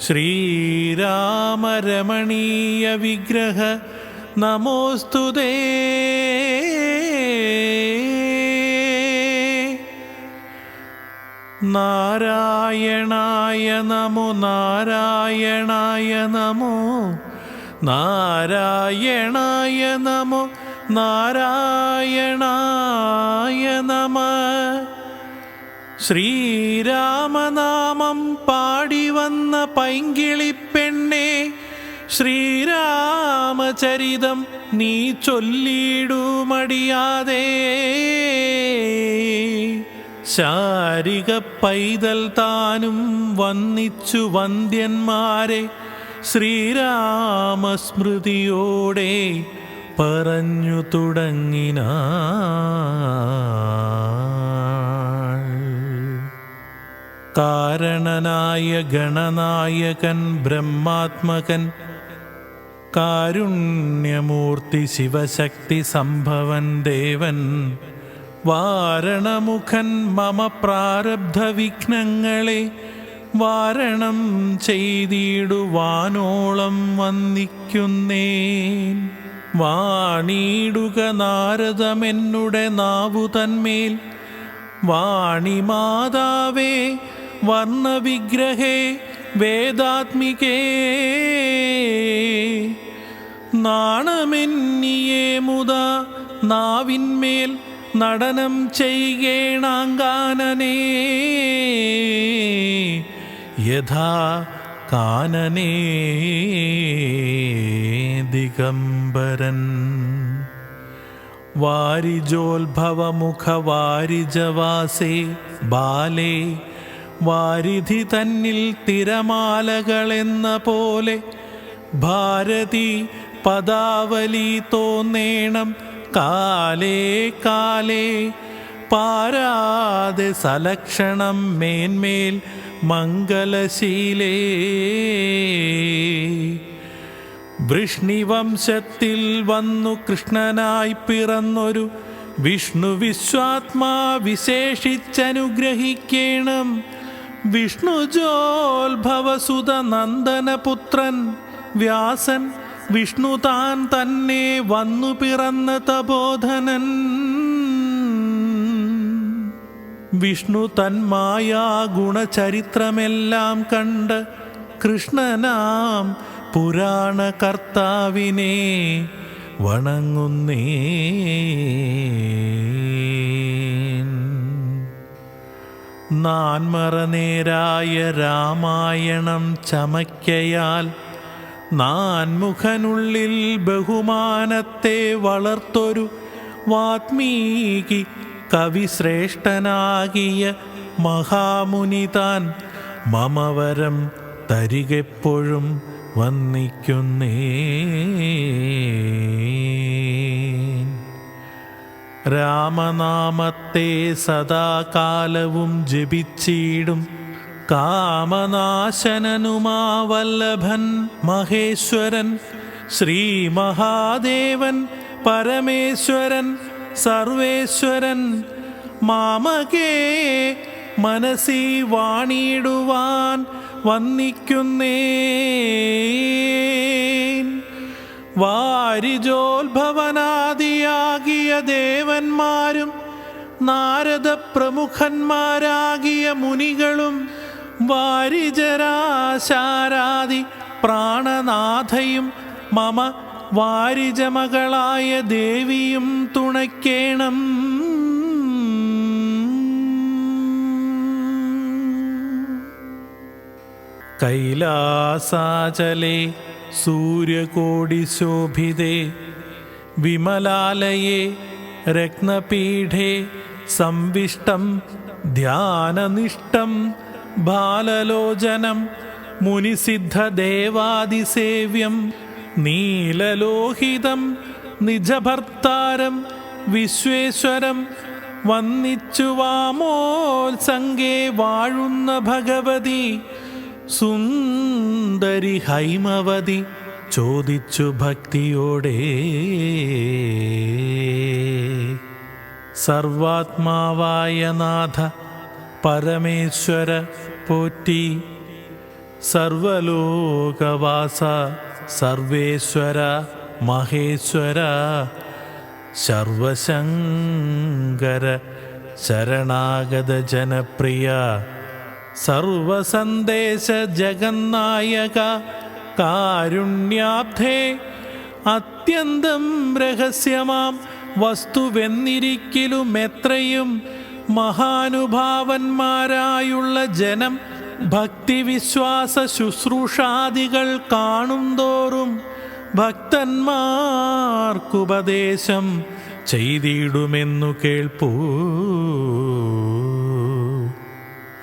ശ്രീരാമരമണീയ വിഗ്രഹ നമോസ്തു നാരായണായ നമോ നാരായണായ നമോ നാരായണായ നമോ നാരായണായ നമ. ശ്രീരാമനാമം പാടി വന്ന പൈങ്കിളിപ്പെണ്ണെ ശ്രീരാമചരിതം നീ ചൊല്ലിടുമടിയാതെ ശാരിക പൈതൽ താനും വന്നിച്ചു വന്ദ്യന്മാരെ ശ്രീരാമസ്മൃതിയോടെ പറഞ്ഞു തുടങ്ങിനാൾ കാരണനായ ഗണനായകൻ ബ്രഹ്മാത്മകൻ കാരുണ്യമൂർത്തി ശിവശക്തി സംഭവൻ ദേവൻ വാരണമുഖൻ മമ പ്രാരബ്ധ വിഘ്നങ്ങളെ വാരണം ചെയ്തിടുവാനോളം വന്നിക്കുന്നേൻ വാണിയിടുക നാരദമെന്നുടെ നാവു തന്മേൽ വാണിമാതാവേ വർണവിഗ്രഹേ വേദാത്മികേ നാണമെന്നിയേ മുത നാവിന്മേൽ നടനം ചെയ്യേണാങ്കാനനേ യഥാ കാനനേ ദിഗംബരൻ. വാരിജോത്ഭവമുഖവാരിജവാസേ ബാലേ വാരിധി തന്നിൽ തിരമാലകളെന്ന പോലെ ഭാരതി പദാവലി തോന്നേണം കാലേ കാലേ. പാരാതെ സലക്ഷണം മേന്മേൽ മംഗലശീലേ. വൃഷ്ണിവംശത്തിൽ വന്നു കൃഷ്ണനായി പിറന്നൊരു വിഷ്ണു വിശ്വാത്മാ വിശേഷിച്ചനുഗ്രഹിക്കേണം. വിഷ്ണുജോത്ഭവസുത നന്ദനപുത്രൻ. വ്യാസൻ വിഷ്ണു താൻ തന്നെ വന്നു പിറന്ന തബോധനൻ വിഷ്ണു തന്മായാ ഗുണചരിത്രമെല്ലാം കണ്ട് കൃഷ്ണനാം പുരാണ കർത്താവിനെ വണങ്ങുന്നേ. നാൻമറനേരായ രാമായണം ചമയ്ക്കയാൽ നാൻമുഖനുള്ളിൽ ബഹുമാനത്തെ വളർത്തൊരു വാത്മീകി കവിശ്രേഷ്ഠനാകിയ മഹാമുനി താൻ മമവരം തരികെപ്പോഴും വന്നിക്കുന്നേ രാമനാമത്തെ സദാകാലവും ജപിച്ചിടും. കാമനാശനനുമാ വല്ലഭൻ മഹേശ്വരൻ ശ്രീ മഹാദേവൻ പരമേശ്വരൻ സർവേശ്വരൻ. മാമകേ മനസ്സി വാണിടുവാൻ വന്നിക്കുന്നേ. വാരിജോത്ഭവനാദിയാകിയ ദേവന്മാരും നാരദ പ്രമുഖന്മാരാകിയ മുനികളും വാരിജരാശാരാദി പ്രാണനാഥയും മമ വാരിജമകളായ ദേവിയും തുണയ്ക്കേണം. കൈലാസാചലെ സൂര്യകോടിശോഭിതേ വിമലാലയെ രത്നപീഠേ സംവിഷ്ടം ധ്യാനനിഷ്ടം ബാലലോചനം മുനിസിദ്ധദേവാദിസേവ്യം നീലലോഹിതം നിജഭർത്താരം വിശ്വേശ്വരം വന്നിച്ചു വാമോത്സംഗേ വാഴുന്ന ഭഗവതി സുന്ദരി ഹൈമവതി ചോദിച്ചു ഭക്തിയോടെ. സർവാത്മാവായ നാഥ പരമേശ്വര പോറ്റി. സർവലോകവാസ സർവേശ്വര മഹേശ്വര. സർവശങ്കര ശരണാഗത ജനപ്രിയ. സർവസന്ദേശ ജഗന്നായക കാരുണ്യാബ്ധേ അത്യന്തം രഹസ്യമാം വസ്തുവെന്നിരിക്കലും എത്രയും മഹാനുഭാവന്മാരായുള്ള ജനം ഭക്തിവിശ്വാസ ശുശ്രൂഷാദികൾ കാണുംതോറും ഭക്തന്മാർക്കുപദേശം ചെയ്തിടുമെന്നു കേൾപ്പൂ.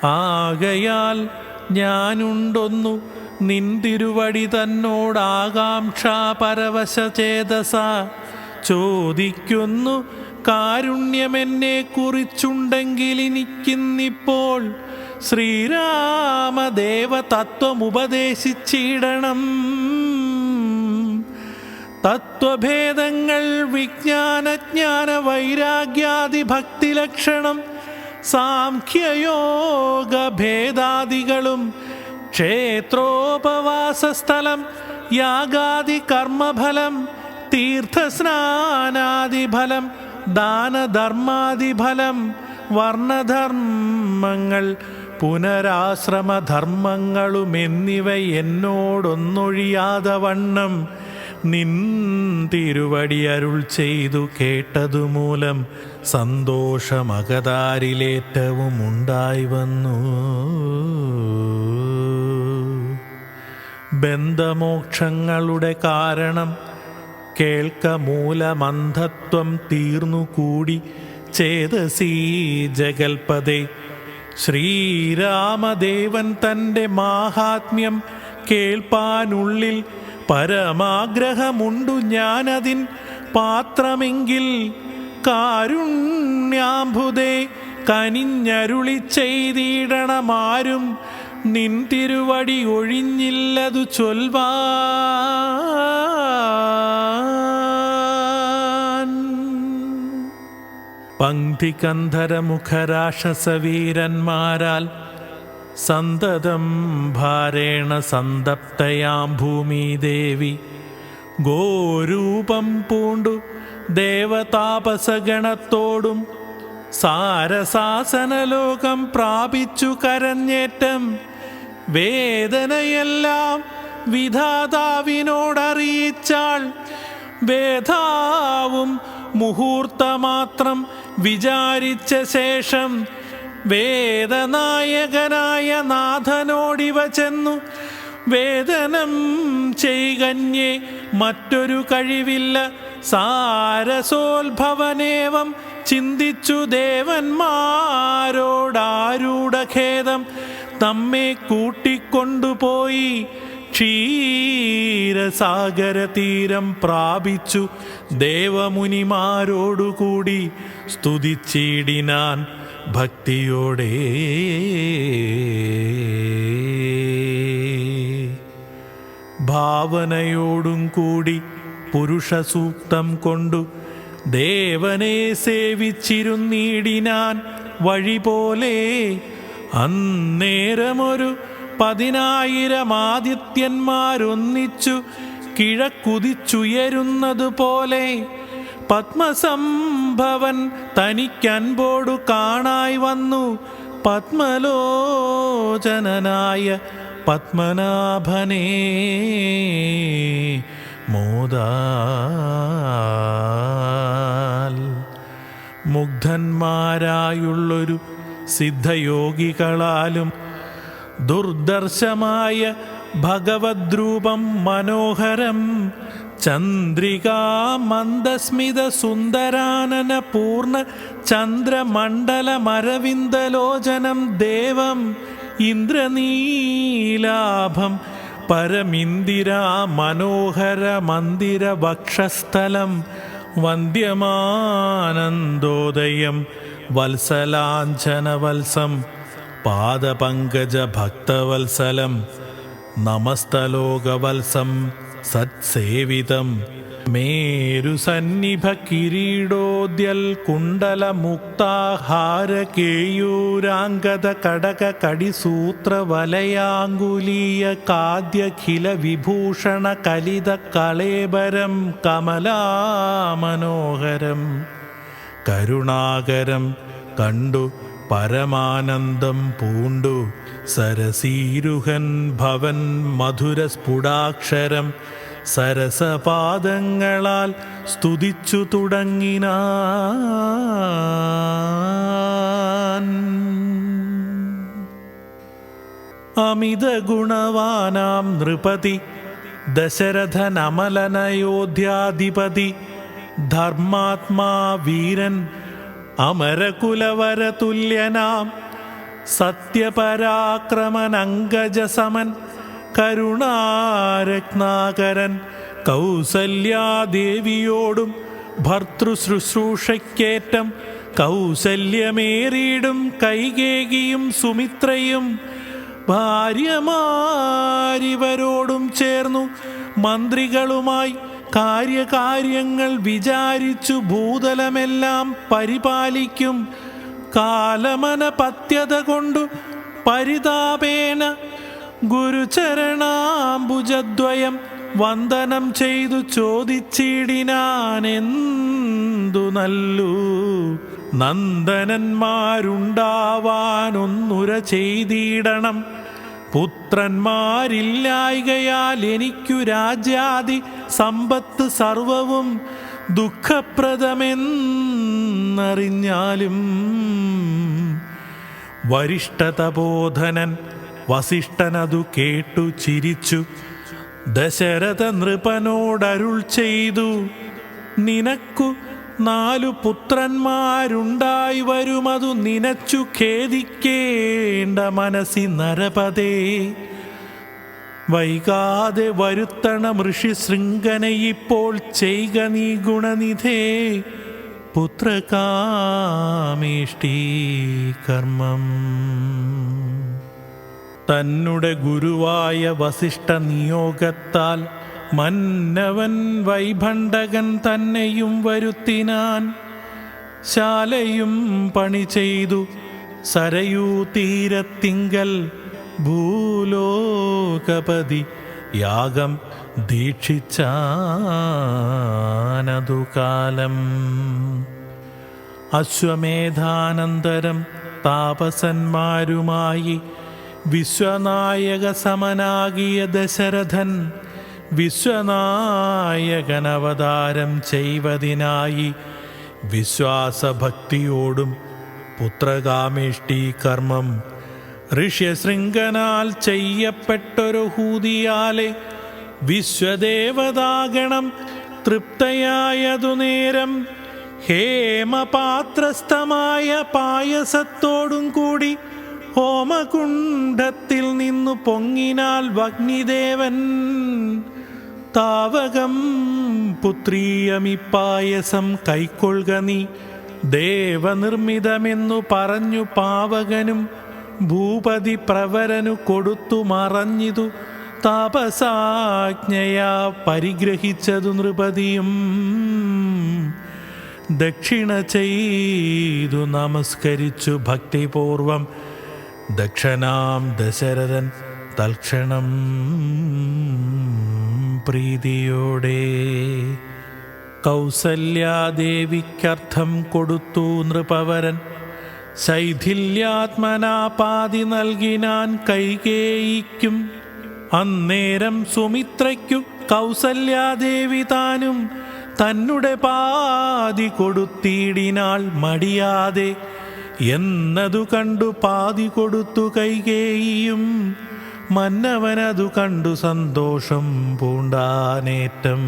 ആകയാൽ ഞാനുണ്ടൊന്നു നിന്തിരുവടി തന്നോടാകാംക്ഷാ പരവശ ചേതസ. ചോദിക്കുന്നു കാരുണ്യമെന്നെ കുറിച്ചുണ്ടെങ്കിൽ എനിക്കിന്നിപ്പോൾ ശ്രീരാമദേവ തത്വമുപദേശിച്ചിടണം തത്വഭേദങ്ങൾ വിജ്ഞാനജ്ഞാന വൈരാഗ്യാദി ഭക്തിലക്ഷണം സാഖ്യയോഗ ഭേദാദികളും ക്ഷേത്രോപവാസസ്ഥലം യാഗാദി കർമ്മഫലം തീർത്ഥസ്നാനാദിഫലം ദാനധർമാദിഫലം വർണധർമ്മങ്ങൾ പുനരാശ്രമധർമ്മങ്ങളും എന്നിവ എന്നോടൊന്നൊഴിയാതെ വണ്ണം നിൻ തിരുവടി അരുൾ ചെയ്തു കേട്ടതുമൂലം സന്തോഷമകതാരിലേറ്റവും ഉണ്ടായി വന്നു ബന്ധമോക്ഷങ്ങളുടെ കാരണം കേൾക്ക മൂലമന്ധത്വം തീർന്നുകൂടി. ചേതസീ ജഗൽപദേ ശ്രീരാമദേവൻ തന്റെ മാഹാത്മ്യം കേൾപ്പാനുള്ളിൽ പരമാഗ്രഹമുണ്ടു ഞാനതിൻ പാത്രമെങ്കിൽ കാരുണ്യാംബുദേ കനിഞ്ഞരുളി ചെയ്തിടണമാരും നിൻ തിരുവടി ഒഴിഞ്ഞില്ലതു ചൊൽവാൻ. പങ്ക്തികന്ധരമുഖരാക്ഷസവീരന്മാരാൽ സന്തതം ഭാരേണ സന്തപ്തയാം ഭൂമി ദേവി. ഗോരൂപം പൂണ്ടു ദേവതാപസഗണത്തോടും സാരസാസനലോകം പ്രാപിച്ചു കരഞ്ഞേറ്റം. വേദനയെല്ലാം വിധാതാവിനോടറിയിച്ചാൾ വേദാവും മുഹൂർത്തമാത്രം വിചാരിച്ച ശേഷം വേദനായകനായ നാഥനോടിവ ചെന്നു. വേദനം ചെയ്കന്യേ മറ്റൊരു കഴിവില്ല. സാരസോത്ഭവനേവം ചിന്തിച്ചു ദേവന്മാരോടാരൂഢഖേദം നമ്മെ കൂട്ടിക്കൊണ്ടുപോയി ക്ഷീരസാഗര തീരം പ്രാപിച്ചു ദേവമുനിമാരോടുകൂടി സ്തുതിച്ചിടിനാൻ ഭക്തിയോടെ. ഭാവനയോടും കൂടി പുരുഷസൂക്തം കൊണ്ടു ദേവനെ സേവിച്ചിരുന്നീടിനാൻ വഴി പോലെ അന്നേരമൊരു പതിനായിരം ആദിത്യന്മാരൊന്നിച്ചു കിഴക്കുതിച്ചുയരുന്നതുപോലെ പത്മസംഭവൻ തനിക്കൻപോടു കാണായി വന്നു പത്മലോചനനായ പത്മനാഭനേ. ചെയ്താൽ മുഗ്ധന്മാരായുള്ളൊരു സിദ്ധയോഗികളാലും ദുർദർശമായ ഭഗവദ്രൂപം മനോഹരം ചന്ദ്രികാ മന്ദസ്മിത സുന്ദരാനന പൂർണ ചന്ദ്രമണ്ഡലമരവിന്ദലോചനം ദേവം ഇന്ദ്രനീലാഭം പരമിന്ദിരാ മനോഹര മന്ദിര വക്ഷസ്ഥലം വന്ദ്യമാനന്ദോദയം വത്സലാഞ്ചനവത്സം പാദപങ്കജ ഭക്തവത്സലം നമസ്തലോകവത്സം സത്സേവിതം. മേരുസന്നിഭ കിരീടോദ്യൽ കുണ്ടല മുക്താഹാര കേയൂരാംഗത കടക കടിസൂത്ര വലയാങ്കുലീയ കാദ്യഖില വിഭൂഷണ കലിത കളേബരം കമലാമനോഹരം. കരുണാകരം കണ്ടു പരമാനന്ദം പൂണ്ടു സരസീരുഹൻ ഭവൻ മധുര സ്ഫുടാക്ഷരം സരസപാദങ്ങളാൽ സ്തുതിച്ചു തുടങ്ങിനാൻ. അമിത ഗുണവാനാം നൃപതി ദശരഥനമലനയോധ്യാധിപതി ധർമാത്മാ വീരൻ അമരകുലവരതുല്യനാം സത്യപരാക്രമനങ്കജസമൻ കരുണാരത്നാകരൻ കൗസല്യാദേവിയോടും ഭർത്തൃശുശ്രൂഷയ്ക്കേറ്റം കൗസല്യമേറിയിടും കൈകേകിയും സുമിത്രയും ഭാര്യമാരിവരോടും ചേർന്നു മന്ത്രികളുമായി കാര്യകാര്യങ്ങൾ വിചാരിച്ചു ഭൂതലമെല്ലാം പരിപാലിക്കും കാലമന പത്യത കൊണ്ടു പരിതാപേന ഗുരുചരണാംബുജദ്വയം വന്ദനം ചെയ്തു ചോദിച്ചിടിനാനെന്തു നല്ലു? നന്ദനന്മാരുണ്ടാവാനൊന്നുര ചെയ്തിടണം. പുത്രന്മാരില്ലായികയാൽ എനിക്കു രാജ്യാദി സമ്പത്ത് സർവവും ദുഃഖപ്രദമെന്നറിഞ്ഞാലും വരിഷ്ഠതബോധനൻ വസിഷ്ഠനതു കേട്ടു ചിരിച്ചു. ദശരഥ നൃപനോടരുൾ ചെയ്തു. നിനക്കു നാലു പുത്രന്മാരുണ്ടായി വരുമതു നിനച്ചു ഖേദിക്കേണ്ട മനസ്സി നരപതേ. വൈകാതെ വരുത്തണം ഋഷി ശൃംഗനെ ഇപ്പോൾ ചെയ്ക നീ ഗുണനിധേ. പുത്രകാമേഷ്ടീ കർമ്മം. തന്നുടെ ഗുരുവായ വസിഷ്ഠ നിയോഗത്താൽ മന്നവൻ വൈഭണ്ഡകൻ തന്നെയും വരുത്തിനാൻ ശാലയും പണി ചെയ്തു സരയൂ തീരത്തിങ്കൽ ഭൂലോകപതി യാഗം ദീക്ഷിച്ചാനതു കാലം. അശ്വമേധാനന്തരം താപസന്മാരുമായി വിശ്വനായക സമനാകിയ ദശരഥൻ വിശ്വനായകനവതാരം ചെയ്വതിനായി വിശ്വാസഭക്തിയോടും പുത്രകാമേഷ്ടി കർമ്മം. ഋഷ്യശൃംഗനാൽ ചെയ്യപ്പെട്ടൊരു ഹൂതിയാലെ വിശ്വദേവതാഗണം തൃപ്തയായതു നേരം ഹേമപാത്രസ്ഥമായ പായസത്തോടും കൂടി ഹോമകുണ്ഡത്തിൽ നിന്നു പൊങ്ങിനാൽ വഗ്നിദേവൻ താവകം പുത്രീയമിപ്പായസം കൈക്കൊള്ളുക നീ. ദേവനിർമ്മിതമെന്നു പറഞ്ഞു പാവകനും ഭൂപതി പ്രവരനു കൊടുത്തു മറഞ്ഞിതു. താപസാജ്ഞയാ പരിഗ്രഹിച്ചതു നൃപതിയും. ദക്ഷിണ ചെയ്തു നമസ്കരിച്ചു ഭക്തിപൂർവം. ദക്ഷനാം ദശരഥൻ തൽക്ഷണം പ്രീതിയോടെ കൗസല്യാദേവിക്കർത്ഥം കൊടുത്തു നൃപവരൻ. ശൈഥില്യാത്മനാപാതി നൽകിനാൻ കൈകേയിക്കും. അന്നേരം സുമിത്രയ്ക്കു കൗസല്യാദേവി താനും തന്നുടെ പാതി കൊടുത്തിടിനാൾ മടിയാതെ എന്നതു കണ്ടു പാതി കൊടുത്തു കൈകേയും മന്നവനതു കണ്ടു സന്തോഷം പൂണ്ടാനേറ്റം.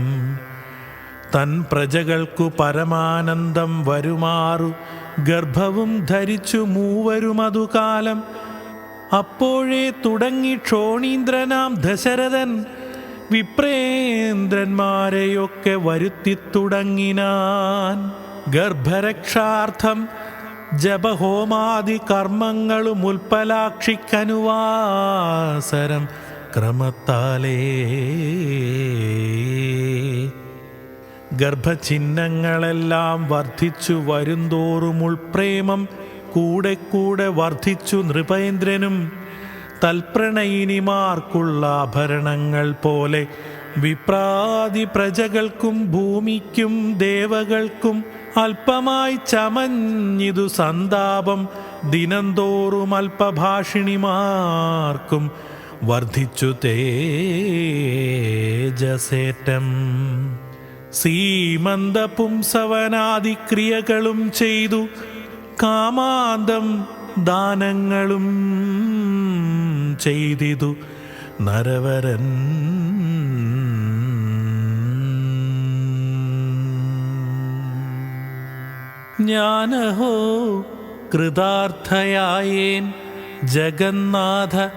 തൻ പ്രജകൾക്കു പരമാനന്ദം വരുമാറു ഗർഭവും ധരിച്ചു മൂവരുമതു കാലം. അപ്പോഴേ തുടങ്ങി ക്ഷോണീന്ദ്രനാം ദശരഥൻ വിപ്രേന്ദ്രന്മാരെയൊക്കെ വരുത്തി തുടങ്ങിനാൻ. ഗർഭരക്ഷാർത്ഥം ജപഹോമാദി കർമ്മങ്ങളും ഉൽപ്പലാക്ഷിക്കനുവാസരം ക്രമത്താലേ. ഗർഭചിഹ്നങ്ങളെല്ലാം വർദ്ധിച്ചു വരുന്തോറും ഉൾപ്രേമം കൂടെ കൂടെ വർദ്ധിച്ചു നൃപേന്ദ്രനും. തൽപ്രണയിനിമാർക്കുള്ള ആഭരണങ്ങൾ പോലെ വിപ്രാതി പ്രജകൾക്കും ഭൂമിക്കും ദേവകൾക്കും അല്പമായി ചമഞ്ഞിതു സന്താപം ദിനംതോറും അല്പഭാഷിണിമാർക്കും വർദ്ധിച്ചു തേജസേറ്റം. സീമന്ത പുംസവനാദിക്രിയകളും ചെയ്തു കാമാന്തം ദാനങ്ങളും ചെയ്തിതു നരവരൻ ഞാനഹോ കൃതാർത്ഥയായേൻ ജഗന്നാഥ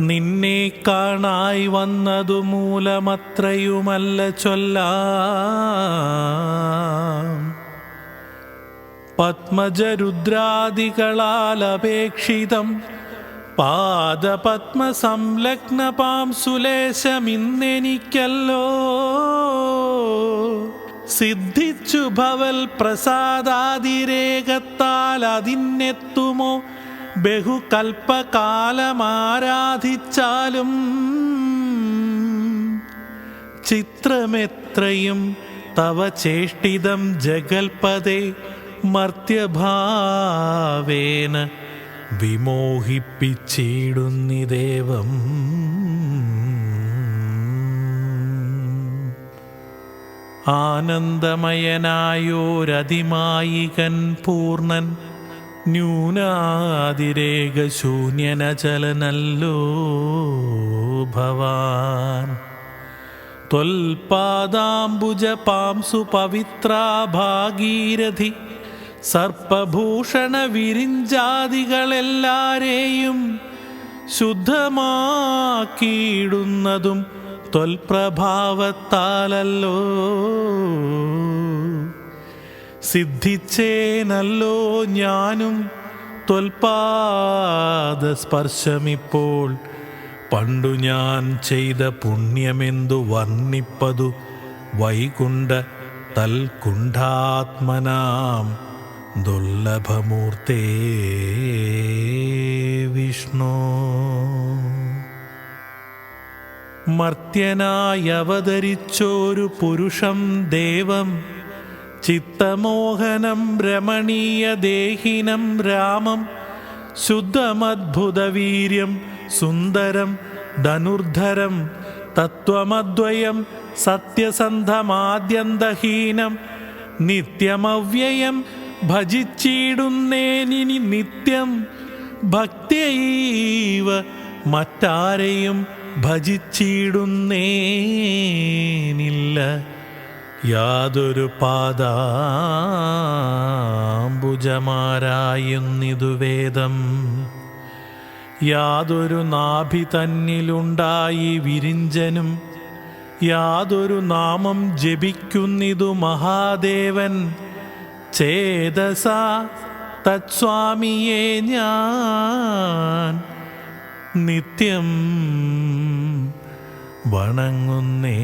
നിന്നെ കാണായി വന്നതു മൂലമത്രയുമല്ല ചൊല്ലാം. പത്മജരുദ്രാദികളാലപേക്ഷിതം പാദപത്മ സംലഗ്നപാം സുലേശമിന്നെനിക്കല്ലോ സിദ്ധിച്ചു ഭവൽ പ്രസാദാതിരേകത്താൽ അതിനെത്തുമോ? ബഹുകൽപ്പകാലമാരാധിച്ചാലും ചിത്രമെത്രയും തവ ചേഷ്ടിതം ജഗൽപദേ മർത്യഭാവേന വിമോഹിപ്പിച്ചിടുന്നിദേവം. ആനന്ദമയനായോരതിമായികൻ പൂർണൻ ന്യൂനാതിരേകശൂന്യനചലനല്ലോ ഭവാൻ. ത്വൽപാദാംബുജപാംസു പവിത്രാ ഭാഗീരഥി സർപ്പഭൂഷണ വിരിഞ്ചാദികളെല്ലാരെയും ശുദ്ധമാക്കിയിടുന്നതും ത്വൽപ്രഭാവത്താലല്ലോ. സിദ്ധിച്ചേനല്ലോ ഞാനും ത്വൽപാദ സ്പർശമിപ്പോൾ പണ്ടു ഞാൻ ചെയ്ത പുണ്യമെന്തു വർണിപ്പതു വൈകുണ്ഠ തൽകുണ്ഠാത്മനാം ദുർലഭമൂർത്തേ. മർത്യനായി അവതരിച്ചോരു പുരുഷം ദേവം. ചിത്തമോഹനം രമണീയ ദേഹിനം രാമം. ശുദ്ധമദ്ഭുതവീര്യം സുന്ദരം ധനുർധരം തത്വമദ്വയം സത്യസന്ധമാദ്യന്തഹീനം. നിത്യമവ്യയം ഭജിച്ചിടുന്നേനിനി നിത്യം. ഭക്തിയൈവ മറ്റാരെയും ഭജിച്ചിടുന്നേനില്ല യാതൊരു പാദാംബുജമാരായുന്നിതു വേദം. യാതൊരു നാഭി തന്നിലുണ്ടായി വിരിഞ്ചനും യാതൊരു നാമം ജപിക്കുന്നിതു മഹാദേവൻ. ചേതസ തത്സ്വാമിയെ ഞാൻ. നിത്യം വണങ്ങുന്നേ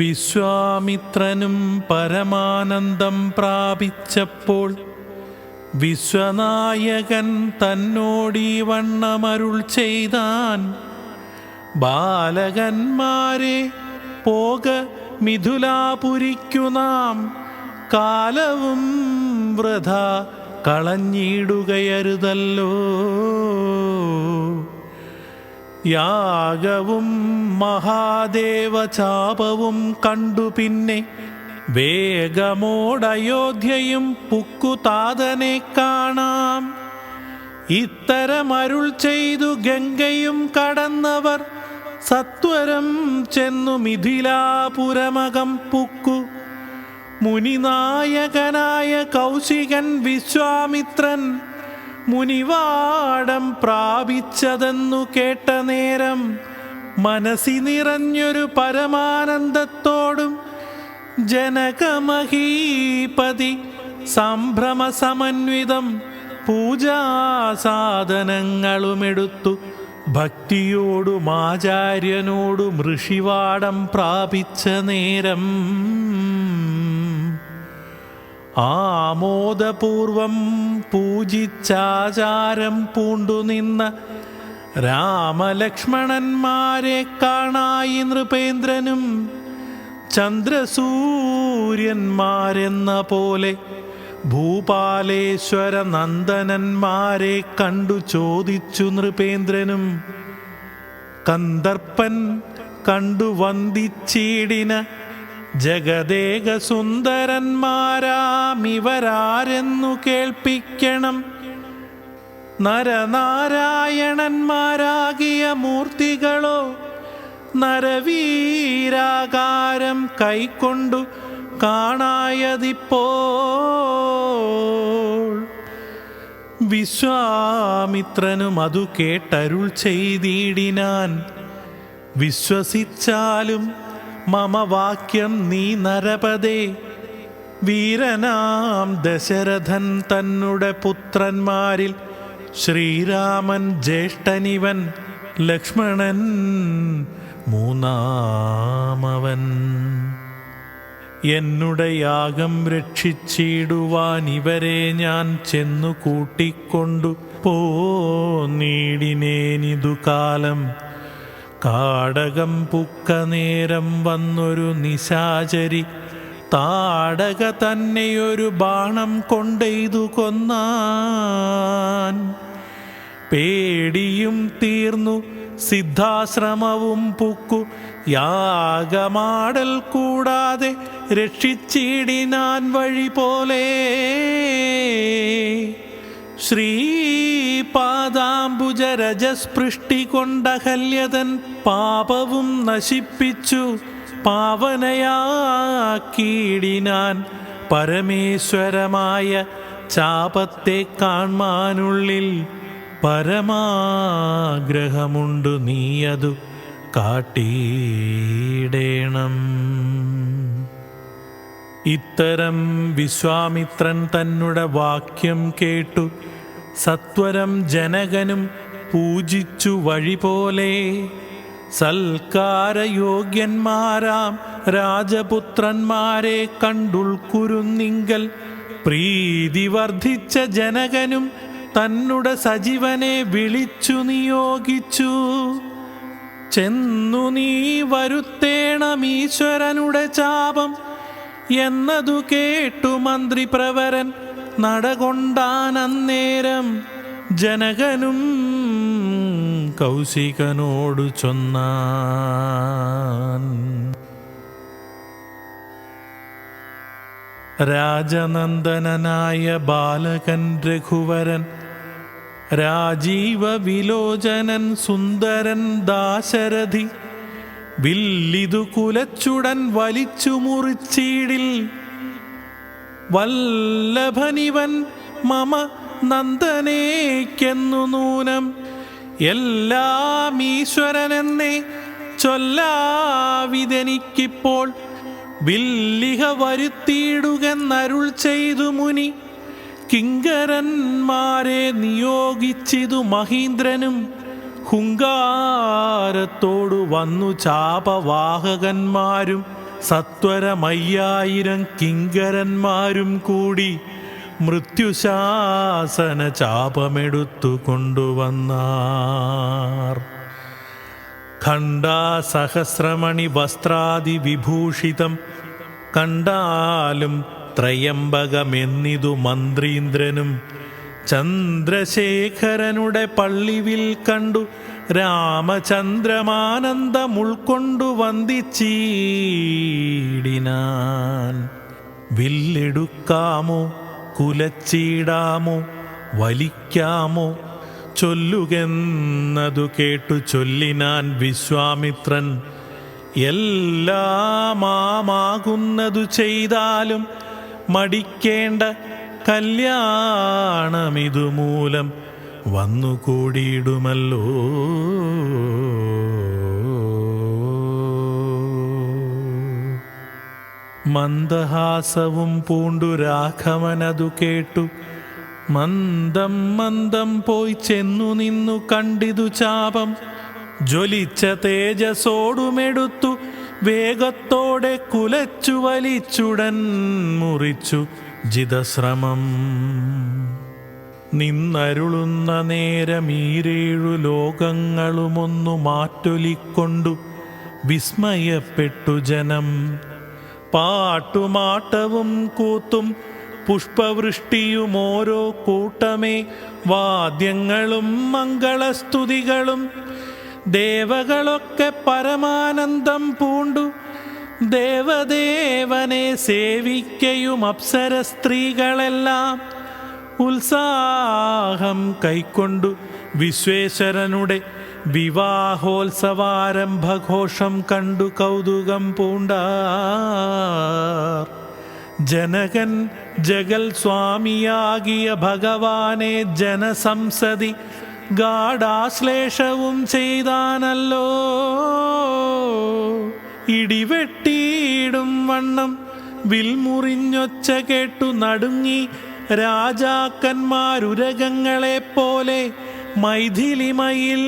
വിശ്വാമിത്രനും പരമാനന്ദം പ്രാപിച്ചപ്പോൾ വിശ്വനായകൻ തന്നോടീ വണ്ണമരുൾ ചെയ്താൻ ബാലകന്മാരെ പോക മിഥുലാപുരിക്കു നാം കാലവും വൃഥ കളഞ്ഞിടുകയരുതല്ലോ. യാഗവും മഹാദേവചാപവും കണ്ടു പിന്നെ വേഗമോടയോധ്യയും പുക്കുതാതനെ കാണാം. ഇത്തരമരുൾ ചെയ്തു ഗംഗയും കടന്നവർ സത്വരം ചെന്നു മിഥിലാപുരമകം പുക്കു. മുനിനായകനായ കൗശികൻ വിശ്വാമിത്രൻ മുനിവാടം പ്രാപിച്ചതെന്നു കേട്ട നേരം മനസ്സി നിറഞ്ഞൊരു പരമാനന്ദത്തോടും ജനകമഹീപതി സംഭ്രമസമന്വിതം പൂജാസാധനങ്ങളുമെടുത്തു. ഭക്തിയോടും ആചാര്യനോടും ഋഷിവാടം പ്രാപിച്ച നേരം ആമോദപൂർവം പൂജിച്ചാചാരം പൂണ്ടുനിന്ന രാമലക്ഷ്മണന്മാരെ കാണായി നൃപേന്ദ്രനും ചന്ദ്രസൂര്യന്മാരെന്ന പോലെ ഭൂപാലേശ്വര നന്ദനന്മാരെ കണ്ടു ചോദിച്ചു നൃപേന്ദ്രനും. കന്ദർപ്പൻ കണ്ടു വന്ദിച്ചീടിന ജഗദേക സുന്ദരന്മാരാമിവരാരെന്നു കേൾപ്പിക്കണം. നരനാരായണന്മാരാകിയ മൂർത്തികളോ നരവീരാകാരം കൈക്കൊണ്ടു കാണായതിപ്പോൾ വിശ്വാമിത്രനും അതു കേട്ടരുൾ ചെയ്തിടിനാൻ. വിശ്വസിച്ചാലും മമ വാക്യം നീ നരപതേ. വീരനാം ദശരഥൻ തന്നുടെ പുത്രന്മാരിൽ ശ്രീരാമൻ ജ്യേഷ്ഠനിവൻ ലക്ഷ്മണൻ മൂന്നാമവൻ. എന്നുടെ യാഗം രക്ഷിച്ചിടുവാൻ ഇവരെ ഞാൻ ചെന്നു കൂട്ടിക്കൊണ്ടു. പോന്നീടിനേനിതു കാലം. കാടകം പുക്ക നേരം വന്നൊരു നിശാചരി. താടക തന്നെയൊരു ബാണം കൊണ്ടെയ്തു കൊന്നാൻ. പേടിയും തീർന്നു സിദ്ധാശ്രമവും പുക്കു. യാഗമാടൽ കൂടാതെ രക്ഷിച്ചിടിനാൻ വഴി പോലെ. ശ്രീപാദാംബുജരജസ്പൃഷ്ടി കൊണ്ട കൊണ്ടഹല്യതൻ പാപവും നശിപ്പിച്ചു. പാവനയാക്കിയിടിനാൻ പരമേശ്വരമായ ചാപത്തെ കാൺമാനുള്ളിൽ പരമാഗ്രഹമുണ്ടു നീയതു. കാട്ടിയിടേണം. ഇത്തരം വിശ്വാമിത്രൻ തന്നുടെ വാക്യം കേട്ടു. സത്വരം ജനകനും പൂജിച്ചു വഴി പോലെ സൽക്കാരയോഗ്യന്മാരാം രാജപുത്രന്മാരെ കണ്ടുൾക്കുരുന്നിങ്കൽ പ്രീതി വർദ്ധിച്ച ജനകനും തന്നുടെ സജീവനെ വിളിച്ചു നിയോഗിച്ചു. ചെന്നു നീ വരുത്തേണമീശ്വരനുടെ ചാപം എന്നതു കേട്ടു മന്ത്രി പ്രവരൻ നടകൊണ്ടാനന്നേരം ജനകനും കൗശികനോടു ചൊന്നാൻ. രാജനന്ദനായ ബാലകൻ രഘുവരൻ രാജീവ വിലോചനൻ സുന്ദരൻ ദാശരഥി വില്ലിതു കുലച്ചുടൻ വലിച്ചു മുറിച്ചീടിൽ വല്ലഭനിവൻ മമ നന്ദനേക്കെന്നു നൂനം എല്ലാം ഈശ്വരനെന്നേ ചൊല്ലാവിതെനിക്കിപ്പോൾ വില്ലിഹ വരുത്തിയിടുകെന്നരുൾ ചെയ്തു മുനി കിങ്കരന്മാരെ നിയോഗിച്ചിതു മഹീന്ദ്രനും ഹുങ്കാരത്തോടു വന്നു ചാപവാഹകന്മാരും സത്വരമയ്യായിരം കിങ്കരന്മാരും കൂടി മൃത്യുശാസന ചാപമെടുത്തു കൊണ്ടുവന്നാർ. ഖണ്ഡാസഹസ്രമണി വസ്ത്രാദി വിഭൂഷിതം കണ്ടാലും ത്രയംബകമെന്നിതു മന്ത്രീന്ദ്രനും ചന്ദ്രശേഖരനുടെ പള്ളിവിൽ കണ്ടു രാമചന്ദ്രമാനന്ദം ഉൾക്കൊണ്ടു വന്ദിച്ചീടിനാൻ. വില്ലെടുക്കാമോ കുലച്ചീടാമോ വലിക്കാമോ ചൊല്ലുകെന്നതു കേട്ടു ചൊല്ലിനാൻ വിശ്വാമിത്രൻ. എല്ലാമാകുന്നതു ചെയ്താലും മടിക്കേണ്ട കല്യാണമിതു മൂലം വന്നുകൂടിയിടുമല്ലോ. മന്ദഹാസവും പൂണ്ടു രാഘവനതു കേട്ടു. മന്ദം മന്ദം പോയി ചെന്നു നിന്നു കണ്ടിതു ചാപം. ജ്വലിച്ച തേജസോടുമെടുത്തു വേഗത്തോടെ കുലച്ചു വലിച്ചുടൻ മുറിച്ചു ജിതശ്രമം. നിന്നരുളുന്ന നേരമീരേഴു ലോകങ്ങളുമൊന്നു മാറ്റൊലിക്കൊണ്ടു വിസ്മയപ്പെട്ടു ജനം. പാട്ടുമാട്ടവും കൂത്തും പുഷ്പവൃഷ്ടിയും ഓരോ കൂട്ടമേ വാദ്യങ്ങളും മംഗളസ്തുതികളും ദേവകളൊക്കെ പരമാനന്ദം പൂണ്ടു. ദേവദേവനെ സേവിക്കയും അപ്സര സ്ത്രീകളെല്ലാം ഉത്സാഹം കൈക്കൊണ്ടു. വിശ്വേശ്വരനുടെ വിവാഹോത്സവാരംഭഘോഷം കണ്ടു കൗതുകം പൂണ്ട ജനകൻ ജഗൽ സ്വാമിയാകിയ ഭഗവാനെ ജനസംസതി ഗാഢാശ്ലേഷവും ചെയ്താനല്ലോ. ഇടിവെട്ടിയിടും വണ്ണം. വിൽമുറിഞ്ഞൊച്ച കേട്ടു നടുങ്ങി രാജാക്കന്മാരുരകങ്ങളെ പോലെ. മൈഥിലിമയിൽ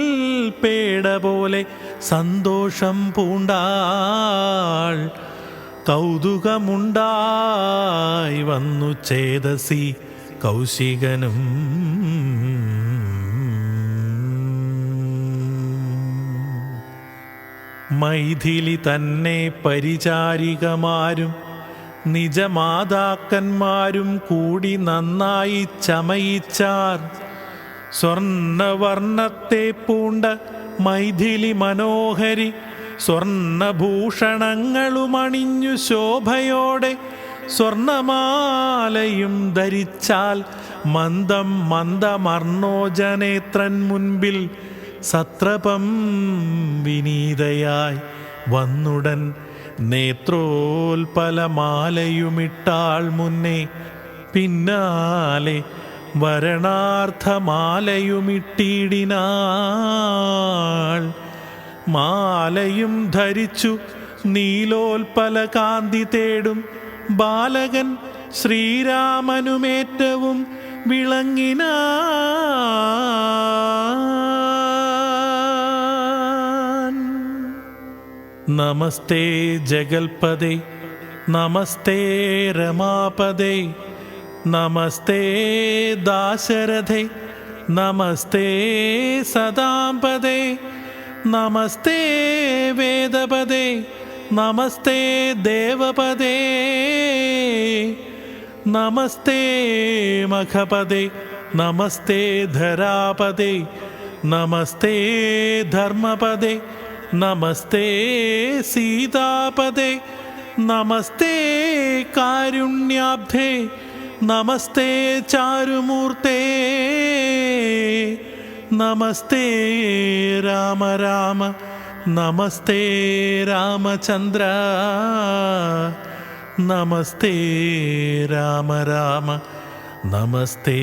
പേട പോലെ സന്തോഷം പൂണ്ടാൾ. കൗതുകമുണ്ടായി വന്നു ചേതസി കൗശികനും മൈഥിലി തന്നെ പരിചാരികമാരും നിജമാതാക്കന്മാരും കൂടി നന്നായി ചമയിച്ചാർ. സ്വർണവർണത്തെ പൂണ്ട മൈഥിലി മനോഹരി സ്വർണഭൂഷണങ്ങളുമണിഞ്ഞു ശോഭയോടെ സ്വർണമാലയും ധരിച്ചാൽ മന്ദം മന്ദമർണോജനേത്രൻ മുൻപിൽ സത്രപം വിനീതയായി വന്നുടൻ നേത്രോൽപലമാലയുമിട്ടാൾ മുന്നേ പിന്നാലെ വരണാർത്ഥമാലയുമിട്ടിടിനാൾ. മാലയും ധരിച്ചു നീലോൽപല കാന്തി തേടും ബാലകൻ ശ്രീരാമനുമേറ്റവും വിളങ്ങിനാൻ നമസ്തേ ജഗൽപദേ നമസ്തേ രമാപദേ നമസ്തേ ദാശരഥേ നമസ്തേ സദാംപദേ നമസ്തേ വേദപദേ നമസ്തേ ദേവപദേ നമസ്തേ മഖപദേ നമസ്തേ ധരാപദേ നമസ്തേ ധർമ്മപദേ നമസ്തേ സീതാപദേ നമസ്തേ കാരുണ്യാബ്ധേ നമസ്തേ ചാരുമൂർത്തേ നമസ്തേ രാമ രാമ നമസ്തേ രാമചന്ദ്ര നമസ്തേ രാമ രാമ നമസ്തേ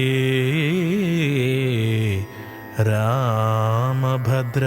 രാമഭദ്ര.